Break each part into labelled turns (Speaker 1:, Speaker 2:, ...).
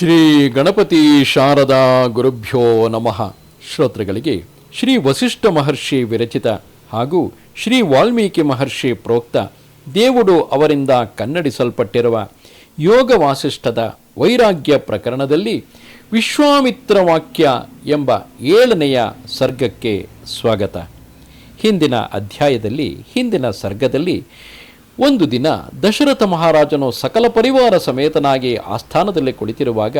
Speaker 1: ಶ್ರೀ ಗಣಪತಿ ಶಾರದಾ ಗುರುಭ್ಯೋ ನಮಃ. ಶ್ರೋತೃಗಳಿಗೆ ಶ್ರೀ ವಸಿಷ್ಠ ಮಹರ್ಷಿ ವಿರಚಿತ ಹಾಗೂ ಶ್ರೀ ವಾಲ್ಮೀಕಿ ಮಹರ್ಷಿ ಪ್ರೋಕ್ತ ದೇವುಡು ಅವರಿಂದ ಕನ್ನಡಿಸಲ್ಪಟ್ಟಿರುವ ಯೋಗ ವಾಸಿಷ್ಠದ ವೈರಾಗ್ಯ ಪ್ರಕರಣದಲ್ಲಿ ವಿಶ್ವಾಮಿತ್ರ ವಾಕ್ಯ ಎಂಬ ಏಳನೆಯ ಸರ್ಗಕ್ಕೆ ಸ್ವಾಗತ. ಹಿಂದಿನ ಅಧ್ಯಾಯದಲ್ಲಿ, ಹಿಂದಿನ ಸರ್ಗದಲ್ಲಿ ಒಂದು ದಿನ ದಶರಥ ಮಹಾರಾಜನು ಸಕಲ ಪರಿವಾರ ಸಮೇತನಾಗಿ ಆಸ್ಥಾನದಲ್ಲಿ ಕುಳಿತಿರುವಾಗ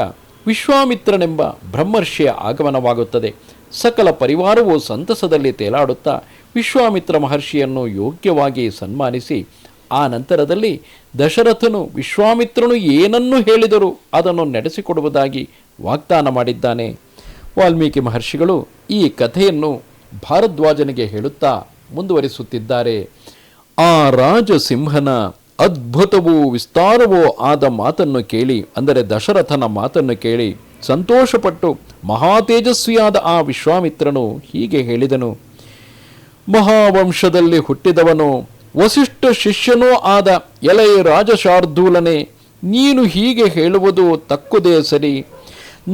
Speaker 1: ವಿಶ್ವಾಮಿತ್ರನೆಂಬ ಬ್ರಹ್ಮರ್ಷಿಯ ಆಗಮನವಾಗುತ್ತದೆ. ಸಕಲ ಪರಿವಾರವು ಸಂತಸದಲ್ಲಿ ತೇಲಾಡುತ್ತಾ ವಿಶ್ವಾಮಿತ್ರ ಮಹರ್ಷಿಯನ್ನು ಯೋಗ್ಯವಾಗಿ ಸನ್ಮಾನಿಸಿ, ಆ ನಂತರದಲ್ಲಿ ದಶರಥನು ವಿಶ್ವಾಮಿತ್ರನು ಏನನ್ನು ಹೇಳಿದರೂ ಅದನ್ನು ನಡೆಸಿಕೊಡುವುದಾಗಿ ವಾಗ್ದಾನ ಮಾಡಿದ್ದಾನೆ. ವಾಲ್ಮೀಕಿ ಮಹರ್ಷಿಗಳು ಈ ಕಥೆಯನ್ನು ಭಾರದ್ವಾಜನಿಗೆ ಹೇಳುತ್ತಾ ಮುಂದುವರಿಸುತ್ತಿದ್ದಾರೆ. ಆ ರಾಜಸಿಂಹನ ಅದ್ಭುತವೋ ವಿಸ್ತಾರವೋ ಆದ ಮಾತನ್ನು ಕೇಳಿ, ಅಂದರೆ ದಶರಥನ ಮಾತನ್ನು ಕೇಳಿ ಸಂತೋಷಪಟ್ಟು ಮಹಾತೇಜಸ್ವಿಯಾದ ಆ ವಿಶ್ವಾಮಿತ್ರನು ಹೀಗೆ ಹೇಳಿದನು, ಮಹಾವಂಶದಲ್ಲಿ ಹುಟ್ಟಿದವನು ವಸಿಷ್ಠ ಶಿಷ್ಯನೂ ಆದ ಎಲೆಯ ರಾಜಶಾರ್ದೂಲನೆ, ನೀನು ಹೀಗೆ ಹೇಳುವುದು ತಕ್ಕುದೇ ಸರಿ,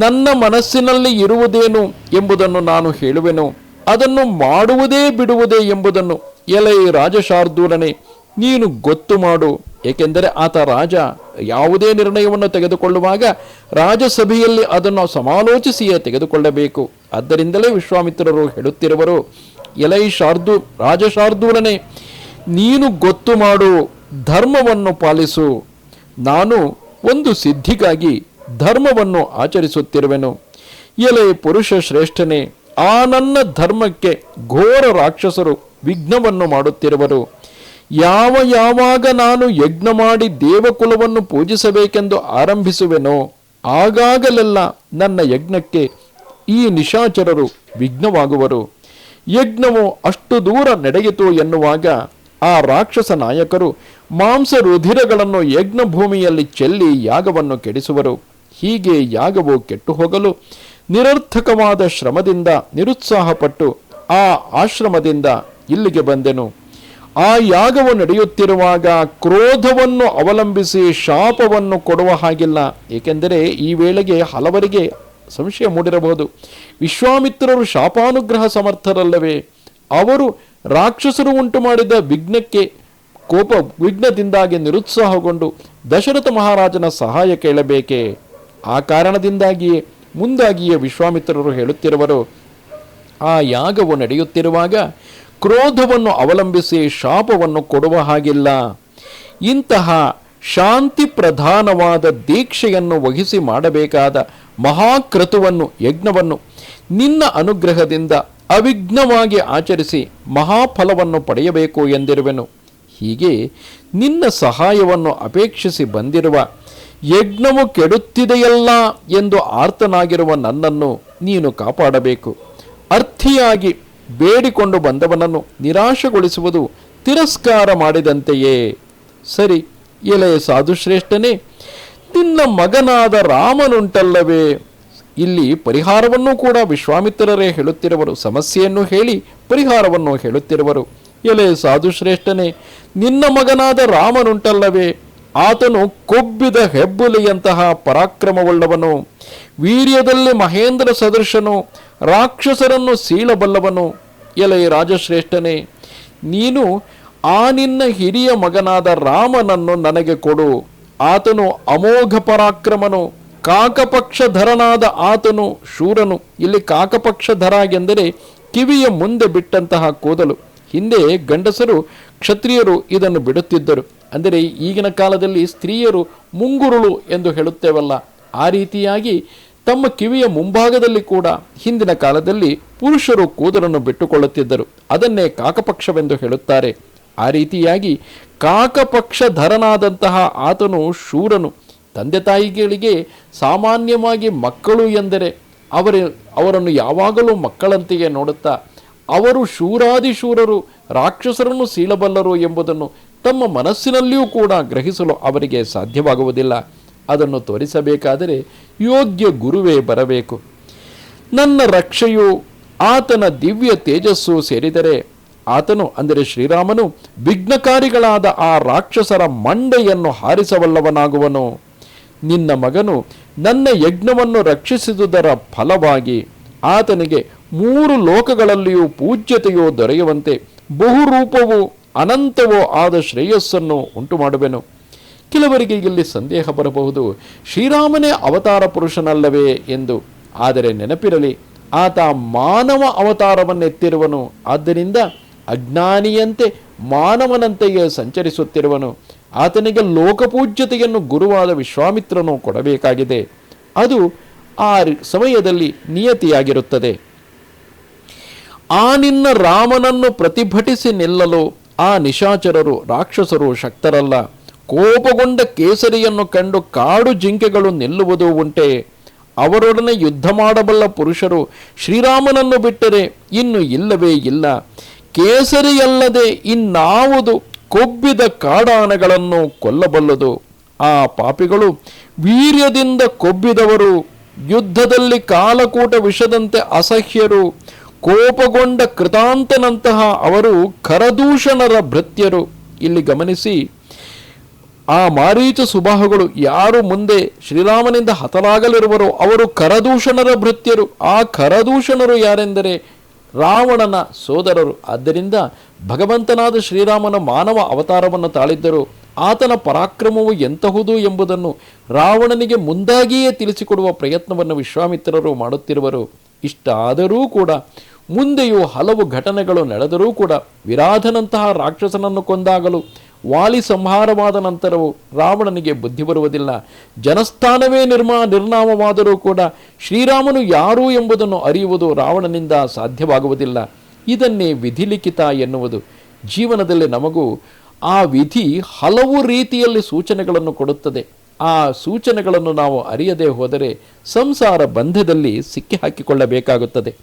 Speaker 1: ನನ್ನ ಮನಸ್ಸಿನಲ್ಲಿ ಇರುವುದೇನು ಎಂಬುದನ್ನು ನಾನು ಹೇಳುವೆನು, ಅದನ್ನು ಮಾಡುವುದೇ ಬಿಡುವುದೇ ಎಂಬುದನ್ನು ಎಲೆ ರಾಜಶಾರ್ದೂಲನೆ, ನೀನು ಗೊತ್ತು ಮಾಡು. ಏಕೆಂದರೆ ಆತ ರಾಜ ಯಾವುದೇ ನಿರ್ಣಯವನ್ನು ತೆಗೆದುಕೊಳ್ಳುವಾಗ ರಾಜಸಭೆಯಲ್ಲಿ ಅದನ್ನು ಸಮಾಲೋಚಿಸಿಯೇ ತೆಗೆದುಕೊಳ್ಳಬೇಕು. ಆದ್ದರಿಂದಲೇ ವಿಶ್ವಾಮಿತ್ರರು ಹೇಳುತ್ತಿರುವರು, ಎಲೈ ಶಾರ್ದು, ರಾಜಶಾರ್ದೂಲನೆ, ನೀನು ಗೊತ್ತು ಮಾಡು, ಧರ್ಮವನ್ನು ಪಾಲಿಸು. ನಾನು ಒಂದು ಸಿದ್ಧಿಗಾಗಿ ಧರ್ಮವನ್ನು ಆಚರಿಸುತ್ತಿರುವೆನು. ಎಲೆ ಪುರುಷ ಶ್ರೇಷ್ಠನೇ, ಆ ನನ್ನ ಧರ್ಮಕ್ಕೆ ಘೋರ ರಾಕ್ಷಸರು ವಿಘ್ನವನ್ನು ಮಾಡುತ್ತಿರುವರು. ಯಾವ ಯಾವಾಗ ನಾನು ಯಜ್ಞ ಮಾಡಿ ದೇವಕುಲವನ್ನು ಪೂಜಿಸಬೇಕೆಂದು ಆರಂಭಿಸುವೆನೋ, ಆಗಾಗಲೆಲ್ಲ ನನ್ನ ಯಜ್ಞಕ್ಕೆ ಈ ನಿಶಾಚರರು ವಿಘ್ನವಾಗುವರು. ಯಜ್ಞವು ಅಷ್ಟು ದೂರ ನಡೆಯಿತು ಎನ್ನುವಾಗ ಆ ರಾಕ್ಷಸ ನಾಯಕರು ಮಾಂಸ ರುಧಿರಗಳನ್ನು ಯಜ್ಞ ಭೂಮಿಯಲ್ಲಿ ಚೆಲ್ಲಿ ಯಾಗವನ್ನು ಕೆಡಿಸುವರು. ಹೀಗೆ ಯಾಗವು ಕೆಟ್ಟು ಹೋಗಲು ನಿರರ್ಥಕವಾದ ಶ್ರಮದಿಂದ ನಿರುತ್ಸಾಹಪಟ್ಟು ಆ ಆಶ್ರಮದಿಂದ ಇಲ್ಲಿಗೆ ಬಂದೆನು. ಆ ಯಾಗವು ನಡೆಯುತ್ತಿರುವಾಗ ಕ್ರೋಧವನ್ನು ಅವಲಂಬಿಸಿ ಶಾಪವನ್ನು ಕೊಡುವ ಹಾಗಿಲ್ಲ. ಏಕೆಂದರೆ ಈ ವೇಳೆಗೆ ಹಲವರಿಗೆ ಸಂಶಯ ಮೂಡಿರಬಹುದು. ವಿಶ್ವಾಮಿತ್ರರು ಶಾಪಾನುಗ್ರಹ ಸಮರ್ಥರಲ್ಲವೇ? ಅವರು ರಾಕ್ಷಸರು ಉಂಟು ಮಾಡಿದ ವಿಘ್ನಕ್ಕೆ ಕೋಪ ವಿಘ್ನದಿಂದಾಗಿ ನಿರುತ್ಸಾಹಗೊಂಡು ದಶರಥ ಮಹಾರಾಜನ ಸಹಾಯ ಕೇಳಬೇಕೆ? ಆ ಕಾರಣದಿಂದಾಗಿಯೇ ಮುಂದಾಗಿಯೇ ವಿಶ್ವಾಮಿತ್ರರು ಹೇಳುತ್ತಿರುವರು. ಆ ಯಾಗವು ನಡೆಯುತ್ತಿರುವಾಗ ಕ್ರೋಧವನ್ನು ಅವಲಂಬಿಸಿ ಶಾಪವನ್ನು ಕೊಡುವ ಹಾಗಿಲ್ಲ. ಇಂತಹ ಶಾಂತಿ ಪ್ರಧಾನವಾದ ದೀಕ್ಷೆಯನ್ನು ವಹಿಸಿ ಮಾಡಬೇಕಾದ ಮಹಾಕ್ರತುವನ್ನು, ಯಜ್ಞವನ್ನು ನಿನ್ನ ಅನುಗ್ರಹದಿಂದ ಅವಿಘ್ನವಾಗಿ ಆಚರಿಸಿ ಮಹಾಫಲವನ್ನು ಪಡೆಯಬೇಕು ಎಂದಿರುವೆನು. ಹೀಗೆ ನಿನ್ನ ಸಹಾಯವನ್ನು ಅಪೇಕ್ಷಿಸಿ ಬಂದಿರುವ ಯಜ್ಞವು ಕೆಡುತ್ತಿದೆಯಲ್ಲ ಎಂದು ಆರ್ತನಾಗಿರುವ ನನ್ನನ್ನು ನೀನು ಕಾಪಾಡಬೇಕು. ಅರ್ಥಿಯಾಗಿ ಬೇಡಿಕೊಂಡು ಬಂದವನನ್ನು ನಿರಾಶೆಗೊಳಿಸುವುದು ತಿರಸ್ಕಾರ ಮಾಡಿದಂತೆಯೇ. ಸರಿ, ಎಲೆಯ ಸಾಧುಶ್ರೇಷ್ಠನೇ, ನಿನ್ನ ಮಗನಾದ ರಾಮನುಂಟಲ್ಲವೇ? ಇಲ್ಲಿ ಪರಿಹಾರವನ್ನು ಕೂಡ ವಿಶ್ವಾಮಿತ್ರರೇ ಹೇಳುತ್ತಿರುವರು. ಸಮಸ್ಯೆಯನ್ನು ಹೇಳಿ ಪರಿಹಾರವನ್ನು ಹೇಳುತ್ತಿರುವರು. ಎಲೆ ಸಾಧುಶ್ರೇಷ್ಠನೇ, ನಿನ್ನ ಮಗನಾದ ರಾಮನುಂಟಲ್ಲವೇ? ಆತನು ಕೊಬ್ಬಿದ ಹೆಬ್ಬುಲಿಯಂತಹ ಪರಾಕ್ರಮವುಳ್ಳವನು, ವೀರ್ಯದಲ್ಲಿ ಮಹೇಂದ್ರ ಸದೃಶನು, ರಾಕ್ಷಸರನ್ನು ಸೀಳಬಲ್ಲವನು, ಎಲೆ ರಾಜಶ್ರೇಷ್ಠನೇ, ನೀನು ಆ ನಿನ್ನ ಹಿರಿಯ ಮಗನಾದ ರಾಮನನ್ನು ನನಗೆ ಕೊಡು. ಆತನು ಅಮೋಘ ಪರಾಕ್ರಮನು ಕಾಕಪಕ್ಷಧರನಾದ ಆತನು ಶೂರನು. ಇಲ್ಲಿ ಕಾಕಪಕ್ಷಧರ ಎಂದರೆ ಕಿವಿಯ ಮುಂದೆ ಬಿಟ್ಟಂತಹ ಕೂದಲು. ಹಿಂದೆ ಗಂಡಸರು ಕ್ಷತ್ರಿಯರು ಇದನ್ನು ಬಿಡುತ್ತಿದ್ದರು. ಅಂದರೆ ಈಗಿನ ಕಾಲದಲ್ಲಿ ಸ್ತ್ರೀಯರು ಮುಂಗುರುಳು ಎಂದು ಹೇಳುತ್ತೇವಲ್ಲ. ಆ ರೀತಿಯಾಗಿ ತಮ್ಮ ಕಿವಿಯ ಮುಂಭಾಗದಲ್ಲಿ ಕೂಡ ಹಿಂದಿನ ಕಾಲದಲ್ಲಿ ಪುರುಷರು ಕೂದಲನ್ನು ಬಿಟ್ಟುಕೊಳ್ಳುತ್ತಿದ್ದರು. ಅದನ್ನೇ ಕಾಕಪಕ್ಷವೆಂದು ಹೇಳುತ್ತಾರೆ. ಆ ರೀತಿಯಾಗಿ ಕಾಕಪಕ್ಷಧರನಾದಂತಹ ಆತನು ಶೂರನು. ತಂದೆ ತಾಯಿಗಳಿಗೆ ಸಾಮಾನ್ಯವಾಗಿ ಮಕ್ಕಳು ಎಂದರೆ ಅವರ ಅವರನ್ನು ಯಾವಾಗಲೂ ಮಕ್ಕಳಂತೆಯೇ ನೋಡುತ್ತಾ ಅವರು ಶೂರಾದಿಶೂರರು, ರಾಕ್ಷಸರನ್ನು ಸೀಳಬಲ್ಲರು ಎಂಬುದನ್ನು ತಮ್ಮ ಮನಸ್ಸಿನಲ್ಲಿಯೂ ಕೂಡ ಗ್ರಹಿಸಲು ಅವರಿಗೆ ಸಾಧ್ಯವಾಗುವುದಿಲ್ಲ. ಅದನ್ನು ತೋರಿಸಬೇಕಾದರೆ ಯೋಗ್ಯ ಗುರುವೇ ಬರಬೇಕು. ನನ್ನ ರಕ್ಷೆಯು ಆತನ ದಿವ್ಯ ತೇಜಸ್ಸು ಸೇರಿದರೆ ಆತನು ಅಂದರೆ ಶ್ರೀರಾಮನು ವಿಘ್ನಕಾರಿಗಳಾದ ಆ ರಾಕ್ಷಸರ ಮಂಡೆಯನ್ನು ಹಾರಿಸಬಲ್ಲವನಾಗುವನು. ನಿನ್ನ ಮಗನು ನನ್ನ ಯಜ್ಞವನ್ನು ರಕ್ಷಿಸಿದುದರ ಫಲವಾಗಿ ಆತನಿಗೆ ಮೂರು ಲೋಕಗಳಲ್ಲಿಯೂ ಪೂಜ್ಯತೆಯೋ ದೊರೆಯುವಂತೆ ಬಹುರೂಪವೋ ಅನಂತವೋ ಆದ ಶ್ರೇಯಸ್ಸನ್ನು ಉಂಟು ಮಾಡುವೆನು ಕೆಲವರಿಗೆ ಇಲ್ಲಿ ಸಂದೇಹ ಬರಬಹುದು, ಶ್ರೀರಾಮನೇ ಅವತಾರ ಪುರುಷನಲ್ಲವೇ ಎಂದು. ಆದರೆ ನೆನಪಿರಲಿ, ಆತ ಮಾನವ ಅವತಾರವನ್ನೆತ್ತಿರುವನು. ಆದ್ದರಿಂದ ಅಜ್ಞಾನಿಯಂತೆ ಮಾನವನಂತೆಯೇ ಸಂಚರಿಸುತ್ತಿರುವನು. ಆತನಿಗೆ ಲೋಕಪೂಜ್ಯತೆಯನ್ನು ಗುರುವಾದ ವಿಶ್ವಾಮಿತ್ರನು ಕೊಡಬೇಕಾಗಿದೆ. ಅದು ಆ ಸಮಯದಲ್ಲಿ ನಿಯತಿಯಾಗಿರುತ್ತದೆ. ಆ ನಿನ್ನ ರಾಮನನ್ನು ಪ್ರತಿಭಟಿಸಿ ನಿಲ್ಲಲು ಆ ನಿಶಾಚರರು ರಾಕ್ಷಸರು ಶಕ್ತರಲ್ಲ. ಕೋಪಗೊಂಡ ಕೇಸರಿಯನ್ನು ಕಂಡು ಕಾಡು ಜಿಂಕೆಗಳು ನಿಲ್ಲುವುದು ಉಂಟೆ. ಅವರೊಡನೆ ಯುದ್ಧ ಮಾಡಬಲ್ಲ ಪುರುಷರು ಶ್ರೀರಾಮನನ್ನು ಬಿಟ್ಟರೆ ಇನ್ನು ಇಲ್ಲವೇ ಇಲ್ಲ. ಕೇಸರಿಯಲ್ಲದೆ ಇನ್ನಾವುದು ಕೊಬ್ಬಿದ ಕಾಡಾನೆಗಳನ್ನು ಕೊಲ್ಲಬಲ್ಲದು. ಆ ಪಾಪಿಗಳು ವೀರ್ಯದಿಂದ ಕೊಬ್ಬಿದವರು. ಯುದ್ಧದಲ್ಲಿ ಕಾಲಕೂಟ ವಿಷದಂತೆ ಅಸಹ್ಯರು. ಕೋಪಗೊಂಡ ಕೃತಾಂತನಂತಹ ಅವರು ಕರದೂಷಣರ ಭೃತ್ಯರು. ಇಲ್ಲಿ ಗಮನಿಸಿ, ಆ ಮಾರೀಚ ಸುಬಾಹುಗಳು ಯಾರು ಮುಂದೆ ಶ್ರೀರಾಮನಿಂದ ಹತರಾಗಲಿರುವರೋ ಅವರು ಕರದೂಷಣರ ಭೃತ್ಯರು. ಆ ಕರದೂಷಣರು ಯಾರೆಂದರೆ ರಾವಣನ ಸೋದರರು. ಆದ್ದರಿಂದ ಭಗವಂತನಾದ ಶ್ರೀರಾಮನ ಮಾನವ ಅವತಾರವನ್ನು ತಾಳಿದ್ದರು. ಆತನ ಪರಾಕ್ರಮವು ಎಂತಹುದು ಎಂಬುದನ್ನು ರಾವಣನಿಗೆ ಮುಂದಾಗಿಯೇ ತಿಳಿಸಿಕೊಡುವ ಪ್ರಯತ್ನವನ್ನು ವಿಶ್ವಾಮಿತ್ರರು ಮಾಡುತ್ತಿರುವರು. ಇಷ್ಟಾದರೂ ಕೂಡ, ಮುಂದೆಯೂ ಹಲವು ಘಟನೆಗಳು ನಡೆದರೂ ಕೂಡ ವಿರಾಧನಂತಹ ರಾಕ್ಷಸನನ್ನು ಕೊಂದಾಗಲು ವಾಲಿ ಸಂಹಾರವಾದ ನಂತರವೂ ರಾವಣನಿಗೆ ಬುದ್ಧಿ ಬರುವುದಿಲ್ಲ. ಜನಸ್ಥಾನವೇ ನಿರ್ಮಾ, ನಿರ್ನಾಮವಾದರೂ ಕೂಡ ಶ್ರೀರಾಮನು ಯಾರು ಎಂಬುದನ್ನು ಅರಿಯುವುದು ರಾವಣನಿಂದ ಸಾಧ್ಯವಾಗುವುದಿಲ್ಲ. ಇದನ್ನೇ ವಿಧಿಲಿಖಿತ ಎನ್ನುವುದು. ಜೀವನದಲ್ಲಿ ನಮಗೂ ಆ ವಿಧಿ ಹಲವು ರೀತಿಯಲ್ಲಿ ಸೂಚನೆಗಳನ್ನು ಕೊಡುತ್ತದೆ. ಆ ಸೂಚನೆಗಳನ್ನು ನಾವು ಅರಿಯದೇ ಹೋದರೆ ಸಂಸಾರ ಬಂಧದಲ್ಲಿ ಸಿಕ್ಕಿ ಹಾಕಿಕೊಳ್ಳಬೇಕಾಗುತ್ತದೆ.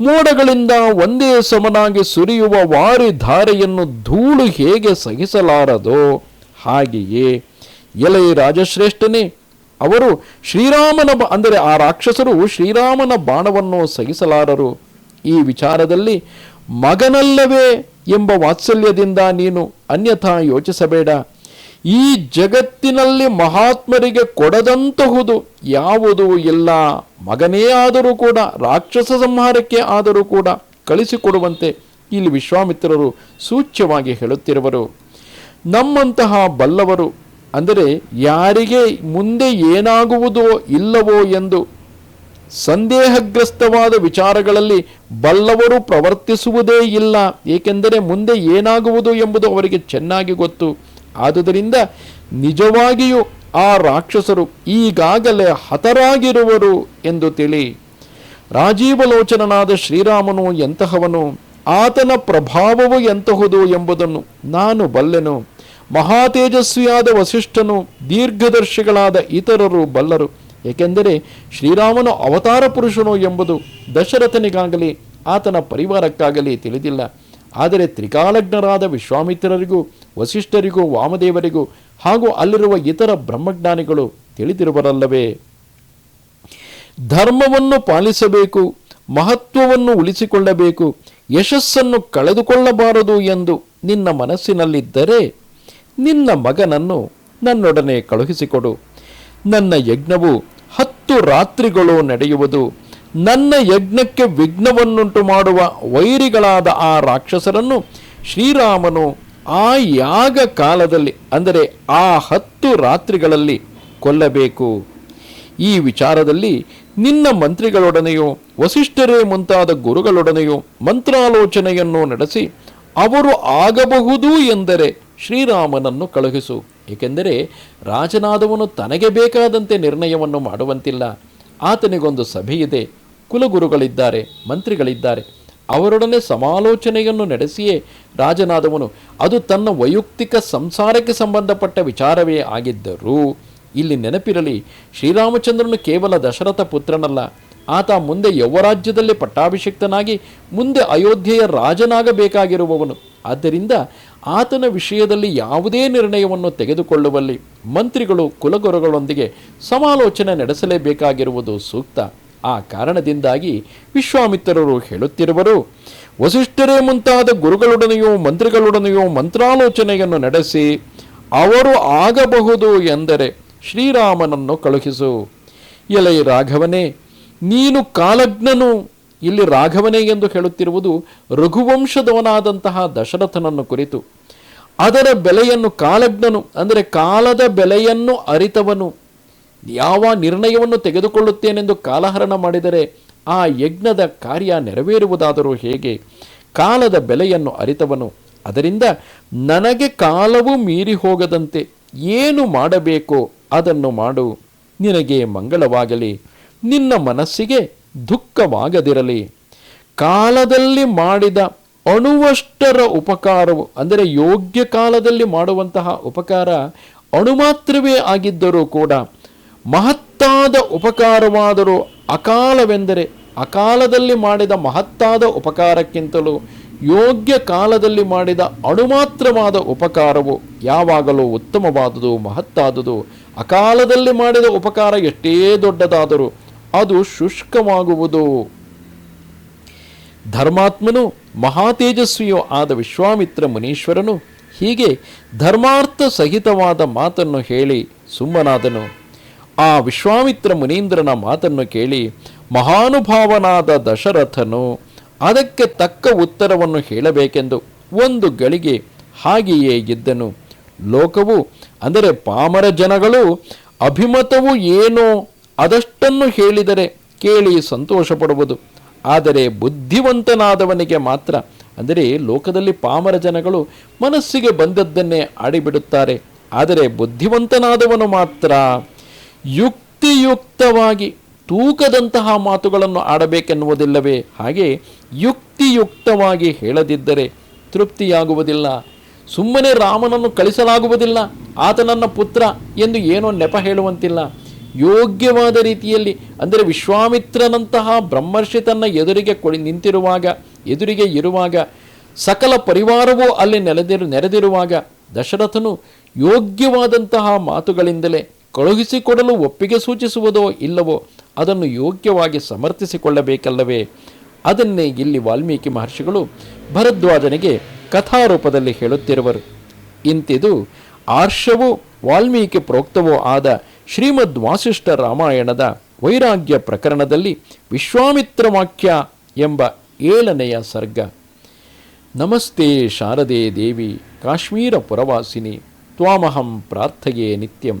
Speaker 1: ಮೋಡಗಳಿಂದ ಒಂದೇ ಸಮನಾಗಿ ಸುರಿಯುವ ವಾರಿ ಧಾರೆಯನ್ನು ಧೂಳು ಹೇಗೆ ಸಹಿಸಲಾರದೋ ಹಾಗೆಯೇ ಎಲೆ ರಾಜಶ್ರೇಷ್ಠನೇ, ಅವರು ಶ್ರೀರಾಮನ ಅಂದರೆ ಆ ರಾಕ್ಷಸರು ಶ್ರೀರಾಮನ ಬಾಣವನ್ನು ಸಹಿಸಲಾರರು. ಈ ವಿಚಾರದಲ್ಲಿ ಮಗನಲ್ಲವೇ ಎಂಬ ವಾತ್ಸಲ್ಯದಿಂದ ನೀನು ಅನ್ಯಥಾ ಯೋಚಿಸಬೇಡ. ಈ ಜಗತ್ತಿನಲ್ಲಿ ಮಹಾತ್ಮರಿಗೆ ಕೊಡದಂತಹುದು ಯಾವುದು ಇಲ್ಲ. ಮಗನೇ ಆದರೂ ಕೂಡ, ರಾಕ್ಷಸ ಸಂಹಾರಕ್ಕೆ ಆದರೂ ಕೂಡ ಕಳಿಸಿಕೊಡುವಂತೆ ಇಲ್ಲಿ ವಿಶ್ವಾಮಿತ್ರರು ಸೂಚ್ಯವಾಗಿ ಹೇಳುತ್ತಿರುವರು. ನಮ್ಮಂತಹ ಬಲ್ಲವರು, ಅಂದರೆ ಯಾರಿಗೆ ಮುಂದೆ ಏನಾಗುವುದೋ ಇಲ್ಲವೋ ಎಂದು ಸಂದೇಹಗ್ರಸ್ತವಾದ ವಿಚಾರಗಳಲ್ಲಿ ಬಲ್ಲವರು ಪ್ರವರ್ತಿಸುವುದೇ ಇಲ್ಲ. ಏಕೆಂದರೆ ಮುಂದೆ ಏನಾಗುವುದು ಎಂಬುದು ಅವರಿಗೆ ಚೆನ್ನಾಗಿ ಗೊತ್ತು. ಆದುದರಿಂದ ನಿಜವಾಗಿಯೂ ಆ ರಾಕ್ಷಸರು ಈಗಾಗಲೇ ಹತರಾಗಿರುವರು ಎಂದು ತಿಳಿ. ರಾಜೀವಲೋಚನನಾದ ಶ್ರೀರಾಮನು ಎಂತಹವನು? ಆತನ ಪ್ರಭಾವವು ಎಂತಹುದು ಎಂಬುದನ್ನು ನಾನು ಬಲ್ಲೆನು. ಮಹಾತೇಜಸ್ವಿಯಾದ ವಸಿಷ್ಠನು, ದೀರ್ಘದರ್ಶಿಗಳಾದ ಇತರರು ಬಲ್ಲರು. ಏಕೆಂದರೆ ಶ್ರೀರಾಮನು ಅವತಾರ ಪುರುಷನು ಎಂಬುದು ದಶರಥನಿಗಾಗಲಿ ಆತನ ಪರಿವಾರಕ್ಕಾಗಲಿ ತಿಳಿದಿಲ್ಲ. ಆದರೆ ತ್ರಿಕಾಲಜ್ಞರಾದ ವಿಶ್ವಾಮಿತ್ರರಿಗೂ, ವಸಿಷ್ಠರಿಗೂ, ವಾಮದೇವರಿಗೂ ಹಾಗೂ ಅಲ್ಲಿರುವ ಇತರ ಬ್ರಹ್ಮಜ್ಞಾನಿಗಳು ತಿಳಿದಿರುವರಲ್ಲವೇ? ಧರ್ಮವನ್ನು ಪಾಲಿಸಬೇಕು, ಮಹತ್ವವನ್ನು ಉಳಿಸಿಕೊಳ್ಳಬೇಕು, ಯಶಸ್ಸನ್ನು ಕಳೆದುಕೊಳ್ಳಬಾರದು ಎಂದು ನಿನ್ನ ಮನಸ್ಸಿನಲ್ಲಿದ್ದರೆ ನಿನ್ನ ಮಗನನ್ನು ನನ್ನೊಡನೆ ಕಳುಹಿಸಿಕೊಡು. ನನ್ನ ಯಜ್ಞವು ಹತ್ತು ರಾತ್ರಿಗಳು ನಡೆಯುವುದು. ನನ್ನ ಯಜ್ಞಕ್ಕೆ ವಿಘ್ನವನ್ನುಂಟು ಮಾಡುವ ವೈರಿಗಳಾದ ಆ ರಾಕ್ಷಸರನ್ನು ಶ್ರೀರಾಮನು ಆ ಯಾಗ ಕಾಲದಲ್ಲಿ, ಅಂದರೆ ಆ ಹತ್ತು ರಾತ್ರಿಗಳಲ್ಲಿ ಕೊಲ್ಲಬೇಕು. ಈ ವಿಚಾರದಲ್ಲಿ ನಿನ್ನ ಮಂತ್ರಿಗಳೊಡನೆಯೋ ವಸಿಷ್ಠರೇ ಮುಂತಾದ ಗುರುಗಳೊಡನೆಯೋ ಮಂತ್ರಾಲೋಚನೆಯನ್ನು ನಡೆಸಿ ಅವರು ಆಗಬಹುದು ಎಂದರೆ ಶ್ರೀರಾಮನನ್ನು ಕಳುಹಿಸು. ಏಕೆಂದರೆ ರಾಜನಾದವನು ತನಗೆ ಬೇಕಾದಂತೆ ನಿರ್ಣಯವನ್ನು ಮಾಡುವಂತಿಲ್ಲ. ಆತನಿಗೊಂದು ಸಭೆಯಿದೆ. ಕುಲಗುರುಗಳಿದ್ದಾರೆ, ಮಂತ್ರಿಗಳಿದ್ದಾರೆ. ಅವರೊಡನೆ ಸಮಾಲೋಚನೆಯನ್ನು ನಡೆಸಿಯೇ ರಾಜನಾದವನು, ಅದು ತನ್ನ ವೈಯಕ್ತಿಕ ಸಂಸಾರಕ್ಕೆ ಸಂಬಂಧಪಟ್ಟ ವಿಚಾರವೇ ಆಗಿದ್ದರೂ ಇಲ್ಲಿ ನೆನಪಿರಲಿ, ಶ್ರೀರಾಮಚಂದ್ರನು ಕೇವಲ ದಶರಥ ಪುತ್ರನಲ್ಲ, ಆತ ಮುಂದೆ ಯೌವರಾಜ್ಯದಲ್ಲಿ ಪಟ್ಟಾಭಿಷಿಕ್ತನಾಗಿ ಮುಂದೆ ಅಯೋಧ್ಯೆಯ ರಾಜನಾಗಬೇಕಾಗಿರುವವನು. ಆದ್ದರಿಂದ ಆತನ ವಿಷಯದಲ್ಲಿ ಯಾವುದೇ ನಿರ್ಣಯವನ್ನು ತೆಗೆದುಕೊಳ್ಳುವಲ್ಲಿ ಮಂತ್ರಿಗಳು ಕುಲಗುರುಗಳೊಂದಿಗೆ ಸಮಾಲೋಚನೆ ನಡೆಸಲೇಬೇಕಾಗಿರುವುದು ಸೂಕ್ತ. ಆ ಕಾರಣದಿಂದಾಗಿ ವಿಶ್ವಾಮಿತ್ರರು ಹೇಳುತ್ತಿರುವರು, ವಸಿಷ್ಠರೇ ಮುಂತಾದ ಗುರುಗಳೊಡನೆಯೋ ಮಂತ್ರಿಗಳೊಡನೆಯೋ ಮಂತ್ರಾಲೋಚನೆಯನ್ನು ನಡೆಸಿ ಅವರು ಆಗಬಹುದು ಎಂದರೆ ಶ್ರೀರಾಮನನ್ನು ಕಳುಹಿಸು. ಎಲೈ ರಾಘವನೇ, ನೀನು ಕಾಲಜ್ಞನು, ಇಲ್ಲಿ ರಾಘವನೇ ಎಂದು ಹೇಳುತ್ತಿರುವುದು ರಘುವಂಶದವನಾದಂತಹ ದಶರಥನನ್ನು ಕುರಿತು. ಅದರ ಬೆಲೆಯನ್ನು ಕಾಲಜ್ಞನು, ಅಂದರೆ ಕಾಲದ ಬೆಲೆಯನ್ನು ಅರಿತವನು. ಯಾವ ನಿರ್ಣಯವನ್ನು ತೆಗೆದುಕೊಳ್ಳುತ್ತೇನೆಂದು ಕಾಲಹರಣ ಮಾಡಿದರೆ ಆ ಯಜ್ಞದ ಕಾರ್ಯ ನೆರವೇರುವುದಾದರೂ ಹೇಗೆ? ಕಾಲದ ಬೆಲೆಯನ್ನು ಅರಿತವನು. ಅದರಿಂದ ನನಗೆ ಕಾಲವು ಮೀರಿ ಹೋಗದಂತೆ ಏನು ಮಾಡಬೇಕೋ ಅದನ್ನು ಮಾಡು. ನಿನಗೆ ಮಂಗಳವಾಗಲಿ. ನಿನ್ನ ಮನಸ್ಸಿಗೆ ದುಃಖವಾಗದಿರಲಿ. ಕಾಲದಲ್ಲಿ ಮಾಡಿದ ಅಣುವಷ್ಟರ ಉಪಕಾರವು, ಅಂದರೆ ಯೋಗ್ಯ ಕಾಲದಲ್ಲಿ ಮಾಡುವಂತಹ ಉಪಕಾರ ಅಣು ಮಾತ್ರವೇ ಆಗಿದ್ದರೂ ಕೂಡ ಮಹತ್ತಾದ ಉಪಕಾರವಾದರೂ ಅಕಾಲವೆಂದರೆ ಅಕಾಲದಲ್ಲಿ ಮಾಡಿದ ಮಹತ್ತಾದ ಉಪಕಾರಕ್ಕಿಂತಲೂ ಯೋಗ್ಯ ಕಾಲದಲ್ಲಿ ಮಾಡಿದ ಅಣುಮಾತ್ರವಾದ ಉಪಕಾರವು ಯಾವಾಗಲೂ ಉತ್ತಮವಾದುದು, ಮಹತ್ತಾದುದು. ಅಕಾಲದಲ್ಲಿ ಮಾಡಿದ ಉಪಕಾರ ಎಷ್ಟೇ ದೊಡ್ಡದಾದರೂ ಅದು ಶುಷ್ಕವಾಗುವುದು. ಧರ್ಮಾತ್ಮನು ಮಹಾತೇಜಸ್ವಿಯೂ ಆದ ವಿಶ್ವಾಮಿತ್ರ ಮುನೀಶ್ವರನು ಹೀಗೆ ಧರ್ಮಾರ್ಥ ಸಹಿತವಾದ ಮಾತನ್ನು ಹೇಳಿ ಸುಮ್ಮನಾದನು. ಆ ವಿಶ್ವಾಮಿತ್ರ ಮುನೀಂದ್ರನ ಮಾತನ್ನು ಕೇಳಿ ಮಹಾನುಭಾವನಾದ ದಶರಥನು ಅದಕ್ಕೆ ತಕ್ಕ ಉತ್ತರವನ್ನು ಹೇಳಬೇಕೆಂದು ಒಂದು ಗಳಿಗೆ ಹಾಗೆಯೇ ಇದ್ದನು. ಲೋಕವು, ಅಂದರೆ ಪಾಮರ ಜನಗಳು, ಅಭಿಮತವು ಏನೋ ಅದಷ್ಟನ್ನು ಹೇಳಿದರೆ ಕೇಳಿ ಸಂತೋಷ ಪಡುವುದು ಆದರೆ ಬುದ್ಧಿವಂತನಾದವನಿಗೆ ಮಾತ್ರ, ಅಂದರೆ ಲೋಕದಲ್ಲಿ ಪಾಮರ ಜನಗಳು ಮನಸ್ಸಿಗೆ ಬಂದದ್ದನ್ನೇ ಆಡಿಬಿಡುತ್ತಾರೆ. ಆದರೆ ಬುದ್ಧಿವಂತನಾದವನು ಮಾತ್ರ ಯುಕ್ತಿಯುಕ್ತವಾಗಿ ತೂಕದಂತಹ ಮಾತುಗಳನ್ನು ಆಡಬೇಕೆನ್ನುವುದಿಲ್ಲವೇ? ಹಾಗೆ ಯುಕ್ತಿಯುಕ್ತವಾಗಿ ಹೇಳದಿದ್ದರೆ ತೃಪ್ತಿಯಾಗುವುದಿಲ್ಲ. ಸುಮ್ಮನೆ ರಾಮನನ್ನು ಕಳಿಸಲಾಗುವುದಿಲ್ಲ ಆತ ನನ್ನ ಪುತ್ರ ಎಂದು ಏನೋ ನೆಪ ಹೇಳುವಂತಿಲ್ಲ. ಯೋಗ್ಯವಾದ ರೀತಿಯಲ್ಲಿ, ಅಂದರೆ ವಿಶ್ವಾಮಿತ್ರನಂತಹ ಬ್ರಹ್ಮರ್ಷಿ ತನ್ನ ಎದುರಿಗೆ ಕೊಡಿ ನಿಂತಿರುವಾಗ, ಎದುರಿಗೆ ಇರುವಾಗ, ಸಕಲ ಪರಿವಾರವೂ ಅಲ್ಲಿ ನೆಲೆದಿರು ನೆರೆದಿರುವಾಗ ದಶರಥನು ಯೋಗ್ಯವಾದಂತಹ ಮಾತುಗಳಿಂದಲೇ ಕಳುಹಿಸಿಕೊಡಲು ಒಪ್ಪಿಗೆ ಸೂಚಿಸುವುದೋ ಇಲ್ಲವೋ ಅದನ್ನು ಯೋಗ್ಯವಾಗಿ ಸಮರ್ಥಿಸಿಕೊಳ್ಳಬೇಕಲ್ಲವೇ? ಅದನ್ನೇ ಇಲ್ಲಿ ವಾಲ್ಮೀಕಿ ಮಹರ್ಷಿಗಳು ಭರದ್ವಾಜನಿಗೆ ಕಥಾರೂಪದಲ್ಲಿ ಹೇಳುತ್ತಿರುವರು. ಇಂತಿದು ಆರ್ಷವೂ ವಾಲ್ಮೀಕಿ ಪ್ರೋಕ್ತವೂ ಆದ ಶ್ರೀಮದ್ ವಾಸಿಷ್ಠ ರಾಮಾಯಣದ ವೈರಾಗ್ಯ ಪ್ರಕರಣದಲ್ಲಿ ವಿಶ್ವಾಮಿತ್ರ ವಾಕ್ಯ ಎಂಬ ಏಳನೆಯ ಸರ್ಗ. ನಮಸ್ತೆ ಶಾರದೆ ದೇವಿ, ಕಾಶ್ಮೀರ ಪುರವಾಸಿನಿ, ತ್ವಾಮಹಂ ಪ್ರಾರ್ಥಯೇ ನಿತ್ಯಂ.